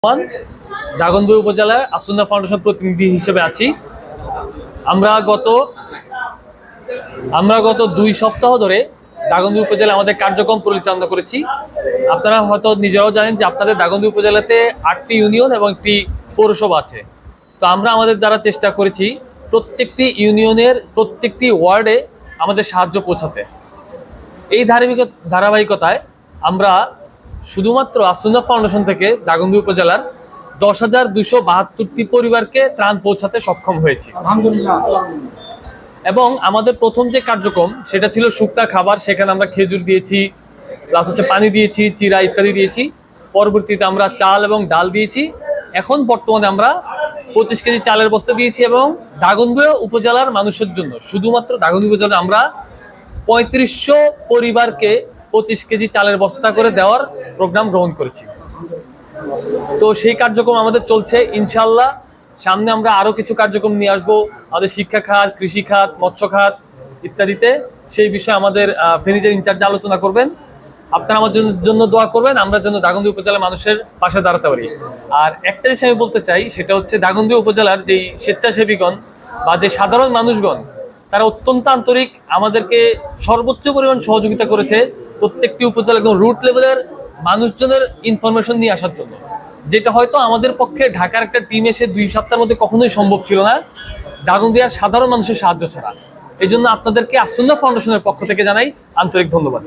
রহমান দাগনবুই উপজেলার আসুন্না ফাউন্ডেশন প্রতিনিধি হিসেবে আছি। আমরা গত আমরা গত দুই সপ্তাহ ধরে দাগনবুই উপজেলা আমাদের কার্যক্রম পরিচালনা করেছি। আপনারা হয়তো নিজেরাও জানেন যে আপনাদের দাগনবুই উপজেলাতে আটটি ইউনিয়ন এবং একটি পৌরসভা আছে। তো আমরা আমাদের দ্বারা চেষ্টা করেছি প্রত্যেকটি ইউনিয়নের প্রত্যেকটি ওয়ার্ডে আমাদের সাহায্য পৌঁছাতে। এই ধারাবাহিক ধারাবাহিকতায় আমরা শুধুমাত্র আসুন্দা ফাউন্ডেশন থেকে দাগনবী উপজেলার দশ হাজার দুইশো বাহাত্তরটি পরিবারকে ত্রাণ পৌঁছাতে সক্ষম হয়েছি। এবং আমাদের প্রথম যে কার্যক্রম, সেটা ছিল শুক্তা খাবার। সেখানে আমরা খেজুর দিয়েছি প্লাস হচ্ছে পানি দিয়েছি, চিরা ইত্যাদি দিয়েছি। পরবর্তীতে আমরা চাল এবং ডাল দিয়েছি। এখন বর্তমানে আমরা পঁচিশ কেজি চালের বস্তা দিয়েছি এবং দাগনবুয়া উপজেলার মানুষের জন্য, শুধুমাত্র দাগনবুয়া উপজেলা আমরা পঁয়ত্রিশশো পরিবারকে পঁচিশ কেজি চালের বস্তা করে দেওয়ার প্রোগ্রাম গ্রহণ করেছি। তো সেই কার্যক্রম আমাদের চলছে ইনশাল্লাহ সামনে আমরা আরও কিছু কার্যক্রম নিয়ে আসব, আমাদের শিক্ষা খাত, কৃষি খাত, মৎস্য খাত ইত্যাদিতে। সেই বিষয়ে আমাদের ফেনিজের ইনচার্জ আলোচনা করবেন। আপনারা আমার জন্য জন্য দোয়া করবেন, আমরা যেন দাগন্দি উপজেলার মানুষের পাশে দাঁড়াতে পারি। আর একটা জিনিস আমি বলতে চাই, সেটা হচ্ছে দাগন্দি উপজেলার যেই স্বেচ্ছাসেবীগণ বা যে সাধারণ মানুষগণ, তারা অত্যন্ত আন্তরিক, আমাদেরকে সর্বোচ্চ পরিমাণ সহযোগিতা করেছে। প্রত্যেকটি উপজেলা একদম রুট লেভেলের মানুষজনের ইনফরমেশন নিয়ে আসার জন্য। যেটা হয়তো আমাদের পক্ষে ঢাকার একটা টিম এসে দুই সপ্তাহের মধ্যে কখনোই সম্ভব ছিল না। দাগনদিয়ার সাধারণ মানুষের সাহায্য ছাড়া। এই জন্য আপনাদেরকে আসন্ন ফাউন্ডেশনের পক্ষ থেকে জানাই আন্তরিক ধন্যবাদ।